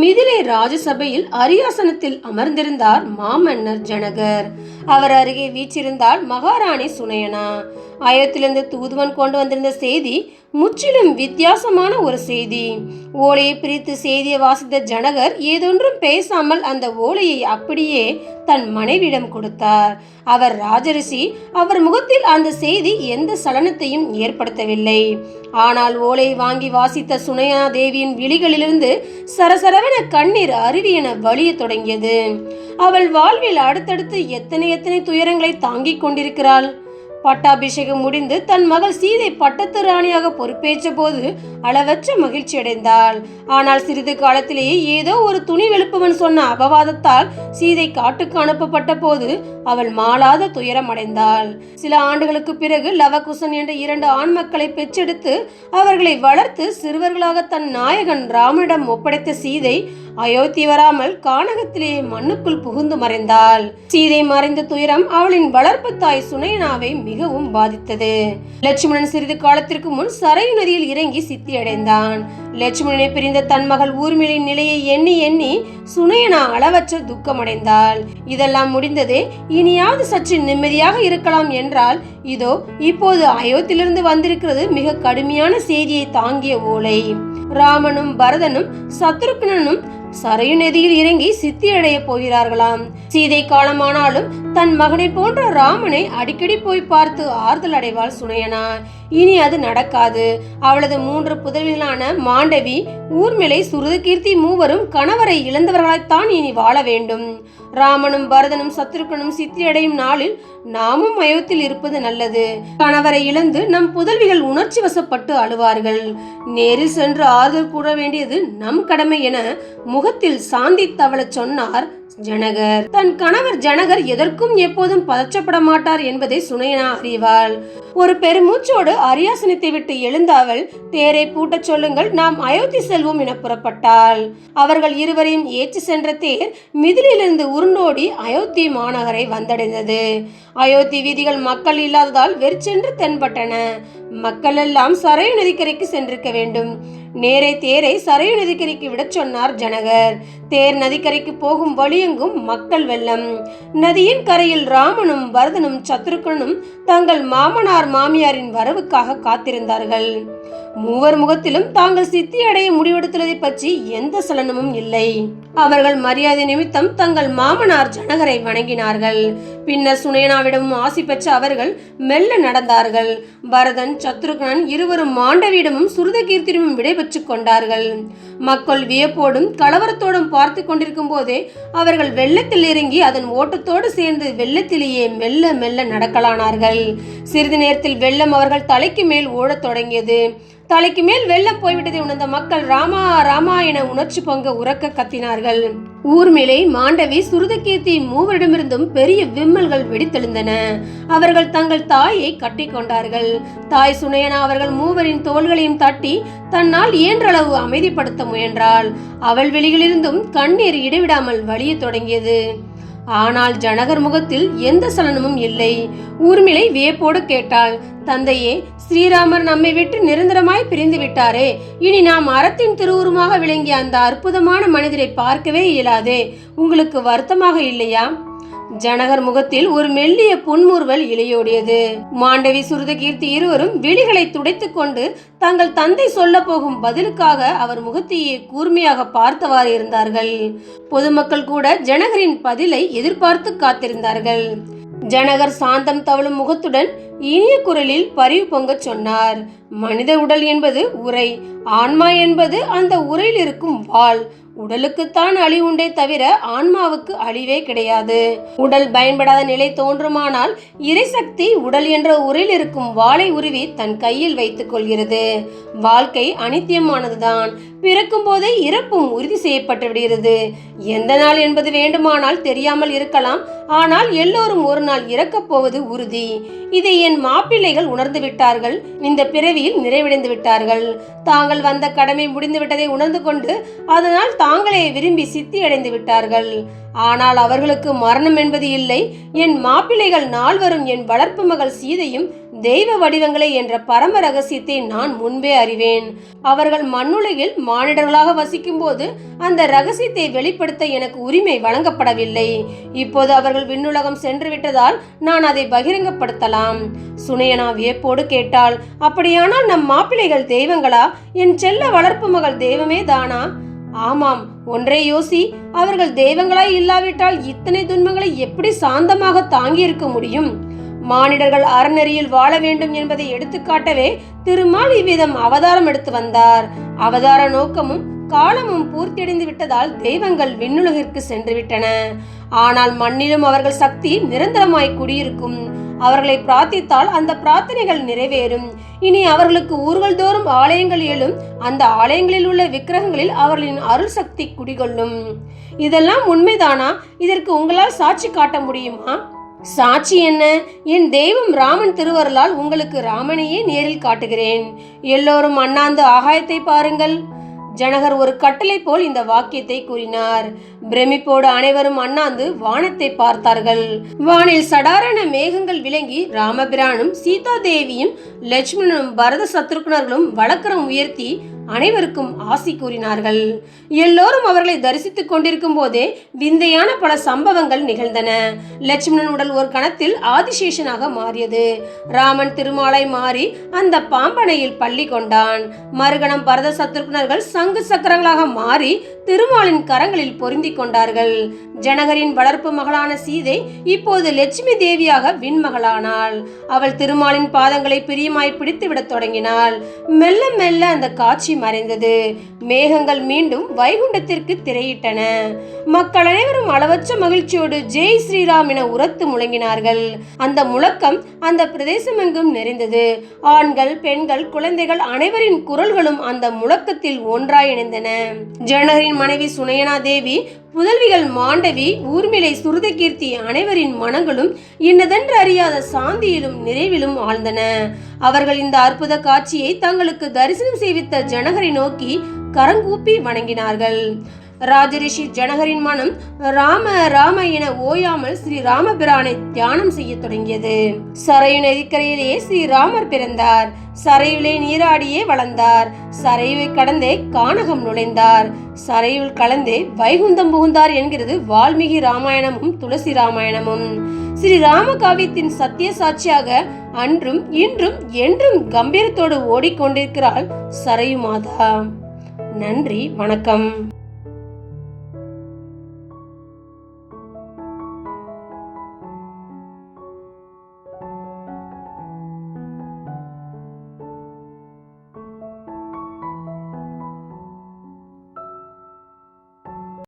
மிதிலை ராஜசபையில் அரியாசனத்தில் அமர்ந்திருந்தார் மாமன்னர் ஜனகர். அவர் அருகே வீச்சிருந்தாள் மகாராணி சுனையனா. ஆயத்திலிருந்து தூதுவன் கொண்டு வந்திருந்த செய்தி முற்றிலும் வித்தியாசமான ஒரு செய்தி. ஓலையை பிரித்து செய்தியை வாசித்த ஜனகர் ஏதொன்றும் பேசாமல் அந்த ஓலையை அப்படியே தன் மனைவியிடம் கொடுத்தார். அவர் ராஜரிஷி அவர் முகத்தில் அந்த செய்தி எந்த சலனத்தையும் ஏற்படுத்தவில்லை. ஆனால் ஓலை வாங்கி வாசித்த சுனையா தேவியின் விழிகளிலிருந்து சரசரவென கண்ணீர் அருவி என வழியத் தொடங்கியது. அவள் வாழ்வில் அடுத்தடுத்து எத்தனை எத்தனை துயரங்களை தாங்கிக் கொண்டிருக்கிறாள். பட்டாபிஷேகம் முடிந்து தன் மகள் சீதை பட்டத்து ராணியாக பொறுப்பேற்ற போது அளவற்ற மகிழ்ச்சி அடைந்தாள். ஆனால் சிறிது காலத்திலேயே ஏதோ ஒரு துணி வெளுப்பவன் சொன்ன அபவாதத்தால் சீதை காட்டுக்கு அனுப்பப்பட்ட போது அவள் மாளாத துயரம் அடைந்தாள். சில ஆண்டுகளுக்கு பிறகு லவகுசன் என்ற இரண்டு ஆண் மக்களை பெற்றெடுத்து அவர்களை வளர்த்து சிறுவர்களாக தன் நாயகன் ராமனிடம் ஒப்படைத்த சீதை அயோத்தி வராமல் கானகத்திலேயே மண்ணுக்குள் புகுந்து மறைந்தாள். சீதை மறைந்த துயரம் அவளின் வளர்ப்பு தாய் சுனையனாவை மிகவும் பாதித்தது. லட்சுமணன் சிறிது காலத்திற்கு முன் சரையு நதியில் இறங்கி சித்தி அடைந்தான் லட்சுமணனை பிரிந்த தன் மகள் ஊர்மிளின் நிலையை எண்ணி எண்ணி சுனையனா அளவற்ற துக்கமடைந்தாள். இதெல்லாம் முடிந்ததே இனியாவது சற்று நிம்மதியாக இருக்கலாம் என்றால் இதோ இப்போது அயோத்தியிலிருந்து வந்திருக்கிறது மிக கடுமையான செய்தியை தாங்கிய ஓலை. ராமனும் பரதனும் சத்ருக்னனும் சரையு நதியில் இறங்கி சித்தி அடைய போகிறார்களாம். சீதை காலமானாலும் தன் மகனை போன்ற ராமனை அடிக்கடி போய் பார்த்து ஆறுதல் அடைவாள் சுனையனா இனி அது நடக்காது. அவளது மூன்று புதல்விகளான மாண்டவி ஊர்மிளை சுருதகீர்த்தி மூவரும் கணவரை இழந்தவர்களாய்த்தான் இனி வாழ வேண்டும். ராமனும் பரதனும் சத்ருக்கனும் சித்தியடையும் நாளில் நாமும் மயத்தில் இருப்பது நல்லது. கணவரை இழந்து நம் புதல்விகள் உணர்ச்சி வசப்பட்டு அழுவார்கள். நேரில் சென்று ஆறுதல் கூற வேண்டியது நம் கடமை என முகத்தில் சாந்தி தவள சொன்னார் ஜனகர். தன் கணவர் ஜனகர் எதற்கும் எப்போதும் பதற்றப்பட மாட்டார் என்பதை சுனையனா அறிவாள். ஒரு பெருமூச்சோடு அரியாசனத்தை விட்டு எழுந்த அவள் தேரை பூட்டச் சொல்லுங்கள் நாம் அயோத்தி செல்வோம் என புறப்பட்டாள். அவர்கள் இருவரையும் ஏற்றி சென்ற தேர் மிதிலிலிருந்து உருண்டோடி அயோத்தி மாநகரை வந்தடைந்தது. அயோத்தி வீதிகள் மக்கள் இல்லாததால் வெறிச்சென்று தென்பட்டன. மக்கள் எல்லாம் சரையு நதிக்கரைக்கு சென்றிருக்க வேண்டும். நேரே தேரை சரையு நதிக்கரைக்கு விடச் சொன்னார் ஜனகர். தேர் நதிக்கரைக்கு போகும் வழியெங்கும் மக்கள் வெள்ளம். நதியின் கரையில் ராமனும் பரதனும் சத்ருக்கனும் தங்கள் மாமனார் மாமியாரின் வரவுக்காக காத்திருந்தார்கள். மூவர் முகத்திலும் தாங்கள் சித்தி அடைய முடிவெடுத்துள்ளதை பற்றி எந்த சலனமும் இல்லை. அவர்கள் மரியாதை நிமித்தம் தங்கள் மாமனார் ஜனகரை வணங்கினார்கள். பின்னர் சுனேனாவிடமும் ஆசி பெற்ற அவர்கள் மெல்ல நடந்தார்கள். பரதன் சத்ருகனன் இருவரும் மாண்டவியிடமும் சுருதகீர்த்தியிடமும் விடைபெற்றுக் கொண்டார்கள். மக்கள் வியப்போடும் கலவரத்தோடும் பார்த்து கொண்டிருக்கும் போதே அவர்கள் வெள்ளத்தில் இறங்கி அதன் ஓட்டத்தோடு சேர்ந்து வெள்ளத்திலேயே மெல்ல மெல்ல நடக்கலானார்கள். சிறிது நேரத்தில் வெள்ளம் அவர்கள் தலைக்கு மேல் ஓடத் தொடங்கியது. தலைக்கு மேல் வெள்ளம் போய்விட்டதை உணர்ந்த மக்கள் ராமா ராமா என உணர்ச்சி பொங்க உறக்க கத்தினார்கள். ஊர்மிளை மாண்டவி சுருதகீர்த்தி மூவரிடமிருந்தும் பெரிய விம்மல்கள் வெடித்தெழுந்தன. அவர்கள் தங்கள் தாயை கட்டி கொண்டார்கள். தாய் சுனையனா அவர்கள் மூவரின் தோள்களையும் தட்டி தன்னால் இயன்றளவு அமைதிப்படுத்த முயன்றாள். அவள் வெளியிலிருந்தும் கண்ணீர் இடைவிடாமல் வழிய தொடங்கியது. ஆனால் ஜனகர் முகத்தில் எந்த சலனமும் இல்லை. ஊர்மிளை வியப்போடு கேட்டாள் தந்தையே ஸ்ரீராமர் நம்மை விட்டு நிரந்தரமாய் பிரிந்து விட்டாரே. இனி நாம் அறத்தின் திருவுருமாக விளங்கிய அந்த அற்புதமான மனிதரை பார்க்கவே இயலாதே. உங்களுக்கு வருத்தமாக இல்லையா? ஜனகர் முகத்தில் ஒரு மெல்லிய புன்முறுவல் இலையோடியது. மாண்டவி சுருதகீர்த்தி இருவரும் விழிகளை துடைத்துக் கொண்டு தங்கள் தந்தை சொல்ல போகும் பதிலுக்காக அவர் முகத்தையே கூர்மையாக பார்த்தவாறு இருந்தார்கள். பொதுமக்கள் கூட ஜனகரின் பதிலை எதிர்பார்த்து காத்திருந்தார்கள். ஜனகர் சாந்தம் தவழும் முகத்துடன் இனிய குரலில் பரிவு பொங்கச் சொன்னார். மனித உடல் என்பது உரை ஆன்மா என்பது அந்த உரையில் இருக்கும் வாள் உடலுக்குத்தான் அழிவு உண்டே தவிர ஆன்மாவுக்கு அழிவே கிடையாது. உடல் பயன்படாத நிலை தோன்றுமானால் இறைசக்தி உடல் என்ற உரில் இருக்கும் வாளை உருவி தன் கையில் வைத்துக் கொள்கிறது. வாழ்க்கை அனித்தியமானதுதான். பிறக்கும் போதே இறப்பும் உறுதி செய்யப்பட்டு விடுகிறது. எந்த நாள் என்பது வேண்டுமானால் தெரியாமல் இருக்கலாம். ஆனால் எல்லோரும் ஒரு நாள் இறக்கப் போவது உறுதி. இதை என் மாப்பிள்ளைகள் உணர்ந்து விட்டார்கள். இந்த பிறவியில் நிறைவடைந்து விட்டார்கள். தாங்கள் வந்த கடமை முடிந்து விட்டதை உணர்ந்து கொண்டு அதனால் தாங்களே விரும்பி சித்தி அடைந்து விட்டார்கள். ஆனால் அவர்களுக்கு மரணம் என்பது இல்லை. என் மாப்பிள்ளைகள் நால்வரும் என் வளர்ப்பு மகள் சீதையும் தெய்வ வடிவங்களை என்ற பரம ரகசியத்தை நான் முன்பே அறிவேன். அவர்கள் மண்ணுலகில் மானிடர்களாக வசிக்கும் போது அந்த ரகசியத்தை வெளிப்படுத்த எனக்கு உரிமை வழங்கப்படவில்லை. இப்போது அவர்கள் விண்ணுலகம் சென்று விட்டதால் நான் அதை பகிரங்கப்படுத்தலாம். சுனையனா வியப்போடு கேட்டாள் அப்படியானால் நம் மாப்பிள்ளைகள் தெய்வங்களா? என் செல்ல வளர்ப்பு மகள் தெய்வமே தானா? ஆமாம் ஒன்றே யோசி அவர்கள் தெய்வங்களாய் இல்லாவிட்டால் இத்தனை துன்பங்களை எப்படி சாந்தமாக தாங்கி இருக்க முடியும்? மானிடர்கள் அறநெறியில் வாழ வேண்டும் என்பதை எடுத்துக்காட்டவே திருமால் இவ்விதம் அவதாரம் எடுத்து வந்தார். அவதார நோக்கமும் காலமும் பூர்த்தியடைந்து விட்டதால் தெய்வங்கள் விண்ணுலகிற்கு சென்று விட்டன ஆனால் மண்ணிலும் அவர்கள் சக்தி நிரந்தரமாய் குடியிருக்கும். அவர்களை பிரார்த்தித்தால் அந்த பிரார்த்தனைகள் நிறைவேறும். இனி அவர்களுக்கு ஊர்கள் தோறும் ஆலயங்கள் எழும் அந்த ஆலயங்களில் உள்ள விக்கிரகங்களில் அவர்களின் அருள் சக்தி குடிகொள்ளும். இதெல்லாம் உண்மைதானா? இதற்கு உங்களால் சாட்சி காட்ட முடியுமா? சாட்சி என்ன? என் தெய்வம் ராமன் திருவருளால் உங்களுக்கு ராமனையே நேரில் காட்டுகிறேன். எல்லோரும் அண்ணாந்து ஆகாயத்தை பாருங்கள். ஜனகர் ஒரு கட்டளை போல் இந்த வாக்கியத்தை கூறினார். பிரமிப்போடு அனைவரும் அண்ணாந்து வானத்தை பார்த்தார்கள். வானில் சடாரண மேகங்கள் விளங்கி ராமபிரானும் சீதா தேவியும் லட்சுமணனும் பரத சத்ருக்னர்களும் வழக்கரம் உயர்த்தி அனைவருக்கும் ஆசி கூறினார்கள். எல்லோரும் அவர்களை தரிசித்துக் கொண்டிருக்கும் போதே விந்தையான பல சம்பவங்கள் நிகழ்ந்தன. லட்சுமணன் உடல் ஒரு கணத்தில் ஆதிசேஷனாக மாறியது. ராமன் திருமாலை மாறி அந்த பாம்பனையில் பள்ளி கொண்டான். மறுகணம் பரத சத்துருக்குனர்கள் சங்கு சக்கரங்களாக மாறி திருமாலின் கரங்களில் பொருந்தி கொண்டார்கள். ஜனகரின் வளர்ப்பு மகளான சீதை இப்போது லட்சுமி தேவியாக விண்மகளானாள். அவள் திருமாலின் பாதங்களை பிரியமாய் பிடித்து விடத் தொடங்கினாள். மெல்ல மெல்ல அந்த காட்சி மறைந்தது. மேகங்கள் மீண்டும் வைகுண்டத்திற்கு திரையிட்டன. மக்கள் அனைவரும் அளவற்ற மகிழ்ச்சியோடு ஜெய் ஸ்ரீராம் என உரத்து முழங்கினார்கள். அந்த முழக்கம் அந்த பிரதேசம் எங்கும் நிறைந்தது. ஆண்கள் பெண்கள் குழந்தைகள் அனைவரின் குரல்களும் அந்த முழக்கத்தில் ஒன்றாய் இணைந்தன. ஜனகரின் மனைவி சுனயனா தேவி புதல்விகள் மாண்டவி ஊர்மிளை சுருதகீர்த்தி அனைவரின் மனங்களும் இன்னதென்று அறியாத சாந்தியிலும் நிறைவிலும் ஆழ்ந்தன. அவர்கள் இந்த அற்புத காட்சியை தங்களுக்கு தரிசனம் செய்வித்த ஜனகரை நோக்கி கரங்கூப்பி வணங்கினார்கள். ராஜரிஷி ஜனகரின் மனம் ராம ராம என ஓயாமல் ஸ்ரீ ராமபிரானை தியானம் செய்ய தொடங்கியது. சரையு நதிக்கரையிலேயே ஸ்ரீ ராமர் பிறந்தார். சரையிலே நீராடியே வளர்ந்தார். சரையுவை கடந்தே கானகம் நுழைந்தார். சரையுள் கலந்தே வைகுந்தம் புகுந்தார் என்கிறது வால்மீகி ராமாயணமும் துளசி ராமாயணமும். ஸ்ரீ ராம காவியத்தின் சத்திய சாட்சியாக அன்றும் இன்றும் என்றும் கம்பீரத்தோடு ஓடிக்கொண்டிருக்கிறாள் சரையு மாதா நன்றி வணக்கம்.